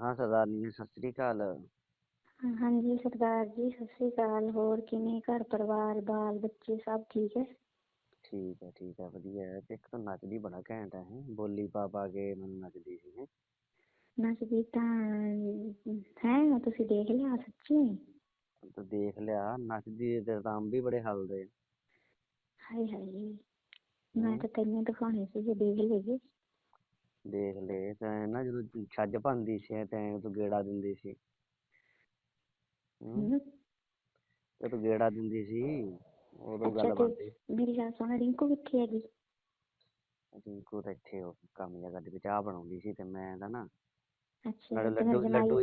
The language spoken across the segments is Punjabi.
ਹਾਂ ਸਰਦਾਰਨੀ ਜੀ, ਸਤਿ ਸ੍ਰੀ ਅਕਾਲ ਹਾਂਜੀ ਸਰਦਾਰ ਜੀ ਸਤਿ ਸ੍ਰੀ ਅਕਾਲ ਹੋਰ ਕਿਵੇਂ ਘਰ ਪਰਿਵਾਰ ਬਾਲ ਬੱਚੇ ਸਭ ਠੀਕ ਹੈ ਠੀਕ ਹੈ ਠੀਕ ਹੈ ਵਧੀਆ ਹੈ ਤੇ ਇੱਕ ਤਾਂ ਨੱਚਦੀ ਬੜਾ ਘੈਂਟ ਹੈ ਹੈਂ, ਬੋਲੀ ਪਾ ਪਾ ਕੇ ਮੈਨੂੰ ਨੱਚਦੀ ਸੀ ਹੈਂ। ਨੱਚਦੀ ਤਾਂ ਹੈ ਤੁਸੀਂ ਦੇਖ ਲਿਆ ਸੱਚੀ ਤੂੰ ਦੇਖ ਲਿਆ ਨੱਚਦੀ ਤੇ ਤਾਂ ਵੀ ਬੜੇ ਹੱਲਦੇ ਹਾਏ ਹਾਏ ਮੈਂ ਹਮ। ਤਾਂ ਤੈਨੂੰ ਦਿਖਾਉਣੇ ਸੀਗੇ ਦੇਖ ਲਏ ਦੇਖ ਲੈ ਤੈਂ ਨਾ ਜਦੋਂ ਛੱਜ ਭੰਨਦੀ ਸੀ ਤੈਂ ਤੂੰ ਗੇੜਾ ਦਿੰਦੀ ਸੀ। ਹਮ, ਹਮ, ਤੇ ਤੂੰ ਗੇੜਾ ਦਿੰਦੀ ਸੀ ਉਦੋਂ ਗੱਲ ਬਣਦੀ। ਮੇਰੀ ਗੱਲ ਸੁਣ ਰਿੰਕੂ ਕਿੱਥੇ ਹੈਗੀ? ਰਿੰਕੂ ਤਾਂ ਇੱਥੇ ਉਹ ਕੰਮ ਜਿਹਾ ਕਰਦੀ ਚਾਹ ਬਣਾਉਂਦੀ ਸੀ ਤੇ ਮੈਂ ਤਾਂ ਨਾ ਅੱਛਾ ਲੱਡੂ ਲੱਡੂ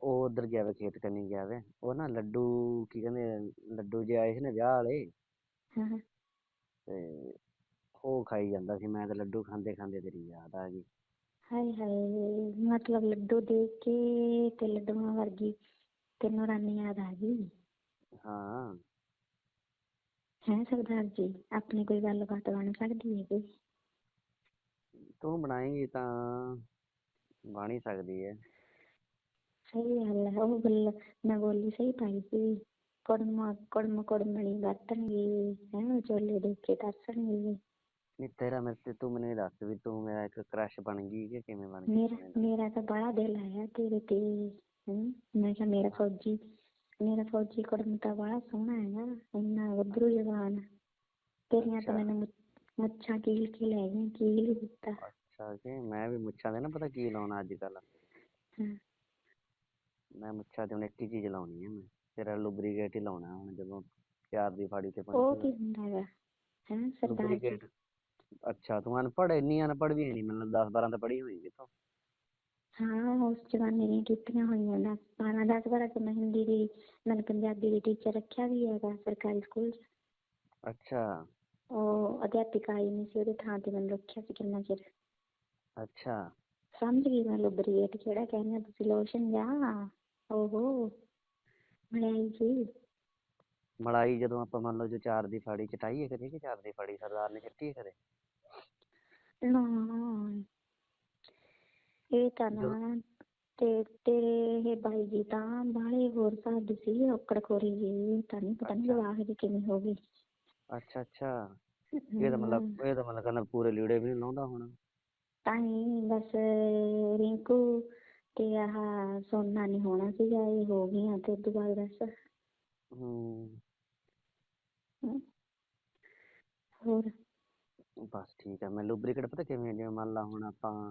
ਉਹ ਉਧਰ ਗਿਆ ਵੇ ਖੇਤ ਕੰਨੀ ਗਿਆ ਵੇ। ਉਹ ਨਾ ਲੱਡੂ ਕੀ ਕਹਿੰਦੇ ਲੱਡੂ ਜੇ ਆਏ ਸੀ ਨਾ ਵਿਆਹ ਵਾਲੇ ਤੇ ਉਹ ਖਾਈ ਜਾਂਦਾ ਸੀ ਮੈਂ ਤਾਂ ਲੱਡੂ ਖਾਂਦੇ ਖਾਂਦੇ ਤੇਰੀ ਯਾਦ ਆ ਗਈ। ਹਾਏ ਹਾਏ ਮਤਲਬ ਲੱਡੂ ਦੇਖ ਕੇ ਤੇ ਲੱਡੂਆਂ ਵਰਗੀ ਤੈਨੂੰ ਰਾਨੀ ਯਾਦ ਆ ਗਈ। ਹਾਂ। ਹੈ ਸਰਦਾਰ ਜੀ ਆਪਣੀ ਕੋਈ ਗੱਲਬਾਤ ਬਣ ਸਕਦੀ ਹੈ ਕੋਈ? ਤੂੰ ਬਣਾਏਂਗੀ ਤਾਂ ਬਣ ਹੀ ਸਕਦੀ ਹੈ। ਸਹੀ ਗੱਲ ਹੈ ਉਹ ਗੱਲ ਮੈਂ ਬੋਲੀ ਸਹੀ ਪਾਈ ਸੀ ਕੁੜਮਾ ਕੁੜਮ ਕੁੜਮਣੀ ਵਰਤਣਗੇ ਹੈ ਵਿਚੋਲੇ ਦੇਖ ਕੇ ਤਰਸਣਗੇ। ਨਹੀਂ ਤੇਰਾ ਮੇਰੇ ਤੇ ਤੂੰ ਮੈਨੂੰ ਇਹ ਦੱਸ ਵੀ ਤੂੰ ਮੇਰਾ ਇੱਕ ਕ੍ਰਸ਼ ਬਣ ਗਈ ਕਿ ਕਿਵੇਂ ਬਣ ਗਈ ਮੇਰਾ ਮੇਰਾ ਤਾਂ ਬੜਾ ਦਿਲ ਆਇਆ ਤੇਰੇ ਤੇ ਹਮ, ਮੈਂ ਕਿਹਾ ਮੇਰਾ ਫੌਜੀ ਮੇਰਾ ਫੌਜੀ ਕੁੜਮ ਤਾਂ ਬੜਾ ਸੋਹਣਾ ਹੈਗਾ ਇੰਨਾ ਗੱਭਰੂ ਜਵਾਨ। ਤੇਰੀਆਂ ਤਾਂ ਅੱਛਾ। ਮੈਨੂੰ ਮੁੱਛ- ਮੁੱਛਾਂ ਕੀਲ ਕੇ ਲੈ ਗਈਆਂ ਕੀਲ ਹੀ ਦਿੱਤਾ। ਅੱਛਾ ਕਿ ਮੈਂ ਵੀ ਮੁੱਛਾਂ ਦੇ ਨਾ ਪਤਾ ਕੀ ਲਾਉਣਾ ਅੱਜ ਕੱਲ ਹਾਂ। ਮੈਂ ਮੁੱਛਾਂ ਤੇ ਹੁਣ ਇੱਕ ਹੀ ਚੀਜ਼ ਲਾਉਣੀ ਹੈ ਮੈਂ ਤੇਰਾ ਲੁਬਰੀਕੇਟ ਹੀ ਲਾਉਣਾ ਹੁਣ ਜਦੋਂ ਪਿਆਰ ਦੀ ਫਾੜੀ ਤੇ ਉਹ ਕੀ ਹੁੰਦਾ ਹੈਗਾ ਹੈ ਸਰਦਾਰ ਜੀ? ਲੁਬਰੀਕੇਟ ਅੱਛਾ ਤੂੰ ਅਨਪੜ੍ਹ ਇੰਨੀ ਅਨਪੜ੍ਹ ਵੀ ਨਹੀਂ ਮੈਨੂੰ 10 12 ਤਾਂ ਪੜ੍ਹੀ ਹੋਏਗੀ ਤੂੰ ਹਾਂ ਉਸ ਜਮਾਨੇ ਦੀਆਂ ਕੀਤੀਆਂ ਹੋਈਆਂ ਦਸ ਬਾਰਾਂ ਦਸ ਬਾਰਾਂ ਚ ਮੈਂ ਹਿੰਦੀ ਦੀ ਮੈਨੂੰ ਪੰਜਾਬੀ ਦੀ ਟੀਚਰ ਰੱਖਿਆ ਵੀ ਹੈਗਾ ਸਰਕਾਰੀ ਸਕੂਲ 'ਚ। ਅੱਛਾ। ਉਹ ਅਧਿਆਪਿਕਾ ਆਈ ਨਹੀਂ ਸੀ ਉਹਦੇ ਥਾਂ ਤੇ ਮੈਨੂੰ ਰੱਖਿਆ ਸੀ ਕਿੰਨਾ ਚਿਰ। ਅੱਛਾ। ਸਮਝ ਗਈ ਮੈਂ ਲੁਬਰੀਏਟ ਕਿਹੜਾ ਕਹਿੰਦੇ ਆ ਤੁਸੀਂ ਲੋਸ਼ਨ ਜਾਂ ਓਹੋ ਮਲਾਈ ਜੀ। ਮਲਾਈ ਜਦੋਂ ਆਪਾਂ ਮੰਨ ਲਓ ਜੋ ਚਾਰ ਦੀ ਫਾੜੀ ਚਟਾਈਏ ਕਦੇ ਕਿ ਚਾਰ ਦੀ ਫਾੜੀ ਸਰਦਾਰ ਨੇ ਚੱਟੀ ਹੈ ਕਦੇ ਨਾ ਇਹ ਤਾਂ ਨਾ ਤੇ ਤੇਰੇ ਇਹ ਬਾਈ ਜੀ ਤਾਂ ਬਾਹਲੇ ਹੋਰ ਦੇ ਸੀ ਔਕੜ ਖੋਰੀ ਜੀ ਤਾਂ ਨਹੀਂ ਪਤਾ ਨਹੀਂ। ਜਵਾਕ ਦੀ ਕਿਵੇਂ ਹੋ ਗਈ ਅੱਛਾ ਅੱਛਾ। ਇਹ ਤਾਂ ਮਤਲਬ ਇਹ ਤਾਂ ਮਤਲਬ ਕਹਿੰਦਾ ਪੂਰੇ ਲੀੜੇ ਵੀ ਨਹੀਂ ਲਾਉਂਦਾ ਹੁਣ। ਤਾਂ ਹੀ ਬਸ ਰਿੰਕੂ ਤੇ ਆਹ ਸੋਨਾ ਨਹੀਂ ਹੋਣਾ ਸੀਗਾ ਇਹ ਹੋ ਗਈਆਂ ਤੇ ਉਦੋਂ ਬਾਅਦ ਬਸ। ਹੂੰ। ਹੋਰ? ਬਸ ਠੀਕ ਹੈ ਮੈਂ ਲੁਬਰੀਕੇਟ ਪਤਾ ਕਿਵੇਂ ਜਿਵੇਂ ਮੰਨ ਲਾ ਹੁਣ ਆਪਾਂ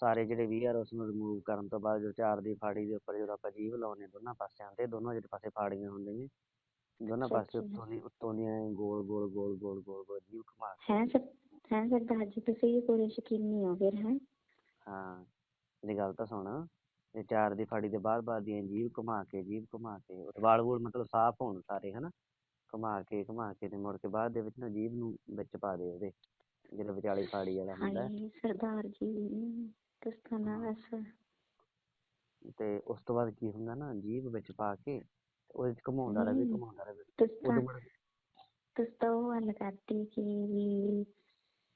ਸਾਰੇ ਜਿਹੜੇ ਵੀ ਆ ਉਸ ਨੂੰ ਰਿਮੂਵ ਕਰਨ ਤੋਂ ਬਾਅਦ ਜੋ ਚਾਰ ਦੀ ਫਾੜੀ ਦੇ ਉੱਪਰ ਜਦੋਂ ਆਪਾਂ ਜੀਭ ਲਾਉਂਦੇ ਹਾਂ ਦੋਨਾਂ ਪਾਸਿਆਂ ਤੇ ਦੋਨੋਂ ਜਿਹੜੇ ਪਾਸੇ ਫਾੜੀਆਂ ਹੁੰਦੀਆਂ ਨੇ ਦੋਨਾਂ ਪਾਸੇ। ਉੱਤੋਂ ਦੀ ਉੱਤੋਂ ਦੀਆਂ ਐਂ ਗੋਲ ਗੋਲ ਗੋਲ ਗੋਲ ਗੋਲ ਗੋਲ ਜੀਭ ਘੁਮਾ ਕੇ ਹੈ ਸਰ ਹੈ ਸਰਦਾਰ ਜੀ ਤੁਸੀਂ ਵੀ ਪੂਰੇ ਸ਼ੌਕੀਨੀ ਹੋ ਫਿਰ ਹੈ ਹਾਂ ਮੇਰੀ ਗੱਲ ਤਾਂ ਸੁਣ ਇਹ ਚਾਰ ਦੀ ਫਾੜੀ ਦੇ ਬਾਅਦ ਬਾਅਦ ਦੀਆਂ ਜੀਭ ਘੁਮਾ ਕੇ ਜੀਭ ਘੁਮਾ ਕੇ ਉਹ ਵਾਲ ਵੂਲ ਮਤਲਬ ਸਾਫ਼ ਹੋਣ ਸਾਰੇ ਹਨਾ ਘੁਮਾ ਕੇ ਘੁਮਾ ਕੇ ਤੇ ਮੁੜ ਕੇ ਬਾਅਦ ਦੇ ਵਿੱਚ ਨਾ ਜੀਭ ਨੂੰ ਵਿੱਚ ਪਾ ਦੇ ਉਹਦੇ ਜਿਹੜਾ ਵਿਚਾਲੀ ਫਾੜੀ ਵਾਲਾ ਹੁੰਦਾ ਸਰਦਾਰ ਜੀ ਤਾਂ ਉਸ ਤੋਂ ਬਾਅਦ ਕੀ ਹੁੰਦਾ ਨਾ ਜੀਭ ਵਿੱਚ ਪਾ ਕੇ ਉਹਦੇ ਚ ਘੁਮਾਉਂਦਾ ਰਹੇ। ਘੁਮਾਉਂਦਾ ਰਹੇ। ਤੁਸੀਂ ਤਾਂ ਤੁਸੀਂ ਉਹ ਗੱਲ ਕਰਤੀ ਕਿ ਵੀ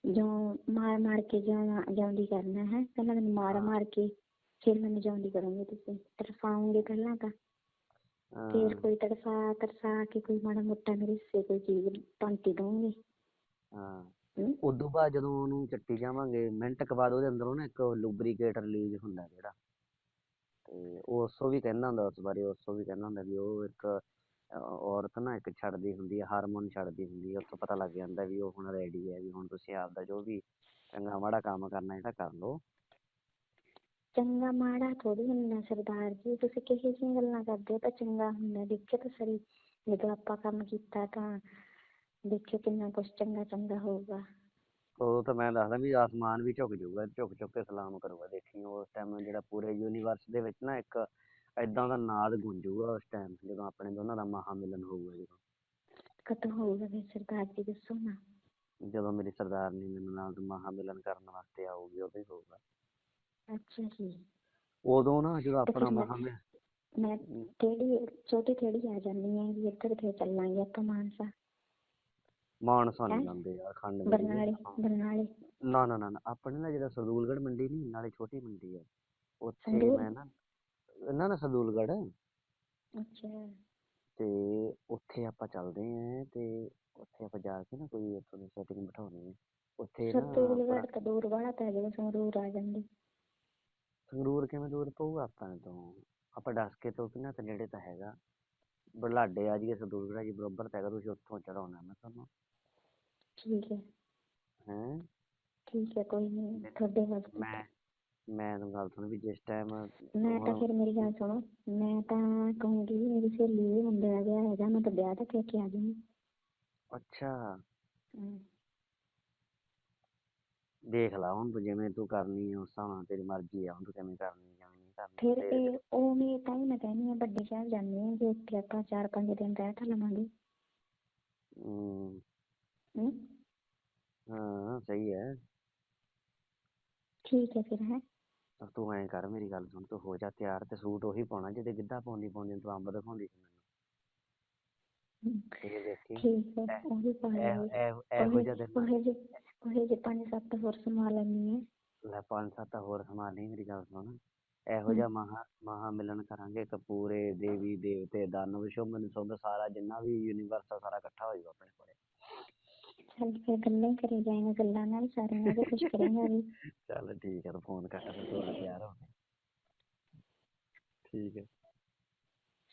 ਜੋ ਮਾਰ ਮਾਰ ਕੇ ਜਿਉਂ ਜਿਉਂਦੀ ਕਰਨਾ ਹੈ। ਪਹਿਲਾਂ ਮੈਨੂੰ ਮਾਰ ਮਾਰ ਕੇ ਫਿਰ ਮੈਨੂੰ ਜਿਉਂਦੀ ਕਰੋਗੇ ਤੁਸੀਂ। ਤਰਸਾਓਗੇ ਪਹਿਲਾਂ ਤਾਂ। ਫਿਰ ਕੋਈ ਤੜਫਾ ਤਰਸਾ ਕੇ ਕੋਈ ਮਾੜਾ ਮੋਟਾ ਮੇਰੇ ਹਿੱਸੇ ਕੋਈ ਚੀਜ਼ ਹਾਂ। ਹਮ? ਉਦੋਂ ਬਾਅਦ ਜਦੋਂ ਉਹਨੂੰ ਚੱਟੀ ਜਾਵਾਂਗੇ ਮਿੰਟ ਕੁ ਬਾਅਦ ਉਹਦੇ ਅੰਦਰੋਂ ਨਾ ਇੱਕ ਲੁਬਰੀਕੇਟ ਰਿਲੀਜ਼ ਹੁੰਦਾ ਜਿਹੜਾ। ਤੇ ਉਸੋ ਵੀ ਕਹਿੰਦਾ ਹੁੰਦਾ ਉਸ ਬਾਰੇ ਉਸੋ ਵੀ ਕਹਿੰਦਾ ਹੁੰਦਾ ਵੀ ਉਹ ਇੱਕ ਅਹ ਔਰਤ ਨਾ ਇੱਕ ਛੱਡਦੀ ਹੁੰਦੀ ਹੈ ਹਾਰਮੋਨ ਛੱਡਦੀ ਹੁੰਦੀ ਹੈ ਉੱਥੋਂ ਪਤਾ ਲੱਗ ਜਾਂਦਾ ਵੀ ਉਹ ਹੁਣ ਰੈਡੀ ਹੈ ਵੀ ਹੁਣ ਤੁਸੀਂ ਆਪਦਾ ਜੋ ਵੀ ਚੰਗਾ ਮਾੜਾ ਕੰਮ ਕਰਨਾ ਜਿਹੜਾ ਕਰ ਲਓ। ਚੰਗਾ ਮਾੜਾ ਥੋੜੀ ਹੁੰਦਾ ਸਰਦਾਰ ਜੀ ਤੁਸੀਂ ਕਿਹੋ ਜਿਹੀਆਂ ਗੱਲਾਂ ਕਰਦੇ ਹੋ? ਤਾਂ ਚੰਗਾ ਹੁੰਦਾ ਦੇਖਿਓ ਤਾਂ ਸਹੀ। ਜਦੋਂ ਆਪਾਂ ਕੰਮ ਕੀਤਾ ਤਾਂ ਦੇਖਿਓ ਕਿੰਨਾ ਕੁਛ ਚੰਗਾ ਚੰਗਾ ਹੋਊਗਾ। ਉਦੋਂ ਤਾਂ ਮੈਂ ਦੱਸਦਾ ਵੀ ਆਸਮਾਨ ਵੀ ਝੁਕ ਜਾਊਗਾ ਝੁਕ ਝੁਕ ਕੇ ਸਲਾਮ ਕਰੂਗਾ ਦੇਖੀ ਉਸ ਟਾਈਮ ਜਿਹੜਾ ਪੂਰੇ ਯੂਨੀਵਰਸ ਦੇ ਵਿੱਚ ਨਾ ਇੱਕ ਏਦਾਂ ਦਾ ਨਾਦ ਗੂੰਜੂਗਾ ਉਸ ਟਾਈਮ ਜਦੋਂ ਆਪਣੇ ਦੋਨਾਂ ਦਾ ਮਹਾ ਮਿਲਨ ਹੋਊਗਾ ਜਦੋਂ। ਕਦੋਂ ਹੋਊਗਾ ਫਿਰ ਸਰਦਾਰ ਜੀ ਦੱਸੋ ਨਾ। ਜਦੋਂ ਮੇਰੀ ਸਰਦਾਰਨੀ ਮੈਨੂੰ ਨਾਲ ਮਹਾ ਮਿਲਨ ਕਰਨ ਵਾਸਤੇ ਆਊਗੀ ਉਦੋਂ ਹੀ ਹੋਊਗਾ। ਅੱਛਾ ਜੀ। ਉਦੋਂ ਨਾ ਜਦੋਂ ਆਪਣਾ ਮਹਾ ਮਿ- ਥੇੜੀ ਛੋਟੀ ਥੇੜੀ ਆ ਜਾਂਦੀ ਹੈ ਵੀ ਇੱਧਰ ਫਿਰ ਚੱਲਾਂਗੇ ਆਪਾਂ ਮਾਨਸਾ? ਮਾਨਸਾ ਨਹੀਂ? ਜਾਂਦੇ ਯਾਰ ਖੰਡ ਬਰਨਾਲੇ ਨਾ ਨਾ ਨਾ ਆਪਣੇ ਨਾ ਜਿਹੜਾ ਸਰਦੂਲਗੜ੍ਹ ਮੰਡੀ ਨਹੀਂ ਨਾਲੇ ਛੋਟੀ ਮੰਡੀ ਹੈ ਉੱਥੇ? ਮੈਂ ਨਾ ਨਾ ਨਾ ਸਦੂਲਗੜ੍ਹ। ਅੱਛਾ। ਤੇ ਉੱਥੇ ਆਪਾਂ ਚੱਲਦੇ ਆਂ ਤੇ ਉੱਥੇ ਆਪਾਂ ਜਾ ਕੇ ਨਾ ਕੋਈ ਉੱਥੋਂ ਦੀ ਸੈਟਿੰਗ ਬਿਠਾਉਣੀ ਹੈ ਉੱਥੇ ਨਾ ਆਪਣਾ ਤਾਂ ਦੂਰ ਵਾਲਾ ਪੈ ਜਾਏਗਾ ਸੰਗਰੂਰ ਆ ਜਾਂਦੇ। ਸੰਗਰੂਰ ਕਿਵੇਂ ਦੂਰ ਪਊਗਾ ਆਪਾਂ ਤੋਂ? ਆਪਾਂ ਡਸਕੇ ਤੋਂ ਕਿੰਨਾ ਕੁ ਨੇੜੇ ਤਾਂ ਹੈਗਾ। ਬੁਢਲਾਡੇ ਆ ਜਾਈਏ ਸਦੂਲਗੜ੍ਹ ਜੀ ਬਰੋਬਰ ਤਾਂ ਹੈਗਾ ਤੁਸੀਂ ਉੱਥੋਂ ਚੜਾਉਣਾ ਮੈਂ ਤੁਹਾਨੂੰ ਠੀਕ ਹੈ। ਹੈਂ? ਠੀਕ ਹੈ ਕੋਈ ਨਹੀਂ ਤੁਹਾਡੇ ਵਾਸਤੇ। ਮੈਂ ਮੈਂ ਤੁਹਾਨੂੰ ਗੱਲ ਸੁਣ ਵੀ ਜਿਸ ਟਾਈਮ ਮੈਂ ਤਾਂ ਫਿਰ ਮੇਰੀ ਗੱਲ ਸੁਣੋ ਮੈਂ ਤਾਂ ਕਹੂੰਗੀ ਵੀ ਮੇਰੀ ਸਹੇਲੀ ਦੇ ਮੁੰਡੇ ਦਾ ਵਿਆਹ ਹੈਗਾ ਮੈਂ ਤਾਂ ਵਿਆਹ ਦਾ ਕਹਿ ਕੇ ਆ ਜਾਊਂਗੀ ਅੱਛਾ। ਹਮ, ਦੇਖ ਲਾ ਹੁਣ ਤੂੰ ਜਿਵੇਂ ਤੂੰ ਕਰਨੀ ਆ ਉਸ ਹਿਸਾਬ ਨਾਲ ਤੇਰੀ ਮਰਜ਼ੀ ਆ ਹੁਣ ਤੂੰ ਕਿਵੇਂ ਕਰਨੀ ਕਰਨੀ ਫਿਰ ਇਹ ਉਹ ਵੀ ਤਾਂ ਹੀ ਮੈਂ ਕਹਿੰਦੀ ਹਾਂ ਵੱਡੇ ਸ਼ਹਿਰ ਜਾਂਦੇ ਹਾਂ ਜੇ ਉੱਥੇ ਆਪਾਂ ਚਾਰ ਪੰਜ ਦਿਨ ਰਹਿ ਤਾਂ ਲਵਾਂਗੇ। ਹਮ, ਹਮ, ਹਾਂ ਸਹੀ ਹੈ। ਠੀਕ ਹੈ ਫਿਰ ਹੈ। ਤਾਂ ਤੂੰ ਐਂ ਕਰ ਮੇਰੀ ਗੱਲ ਸੁਣ ਤੂੰ ਹੋ ਜਾ ਤਿਆਰ ਤੇ ਸੂਟ ਉਹੀ ਪਾਉਣਾ ਜਿਹਦੇ ਗਿੱਧਾ ਪਾਉਂਦੀ ਪਾਉਂਦੀ ਤੂੰ ਅੰਬ ਦਿਖਾਉਂਦੀ ਸੀ ਮੈਨੂੰ। ਇਹ ਦੇਖੀ ਠੀਕ ਹੈ ਉਹ ਵੀ ਪਾ ਇਹ ਲਾਂਗੇ ਇਹ ਇਹੋ ਜਿਹਾ ਦਿਨ ਉਹੇ ਜਿਹੇ ਉਹੇ ਜਿਹੇ ਪੰਜ ਸੱਤ ਹੋਰ ਸਮਾ ਲੈਣੀ ਹੈ। ਲੈ ਪੰਜ ਸੱਤ ਹੋਰ ਸਮਾਨ ਨਹੀਂ ਮੇਰੀ ਗੱਲ ਸੁਣ। ਇਹੋ ਜਿਹਾ ਮਹਾ ਮਹਾ ਮਿਲਨ ਕਰਾਂਗੇ ਕਪੂਰੇ ਦੇਵੀ ਦੇਵਤੇ ਦਾਨਵ ਸ਼ੁੰਭ ਸੁੰਭ ਸਾਰਾ ਜਿੰਨਾ ਵੀ ਯੂਨੀਵਰਸ ਆ ਸਾਰਾ ਇਕੱਠਾ ਹੋ ਜਾਊਗਾ ਆਪਣੇ ਕੋਲੇ। ਚੱਲ ਫਿਰ ਗੱਲਾਂ ਹੀ ਕਰੀ ਜਾਏਗਾ ਗੱਲਾਂ ਨਾਲ ਸਾਰੀਆਂ ਦੇ ਕੁਝ ਕਰਾਂਗਾ ਵੀ। ਚੱਲ ਠੀਕ ਹੈ ਤੂੰ ਫੋਨ ਕੱਟ ਫਿਰ ਤੂੰ ਆ ਤਿਆਰ ਹੋ ਠੀਕ ਹੈ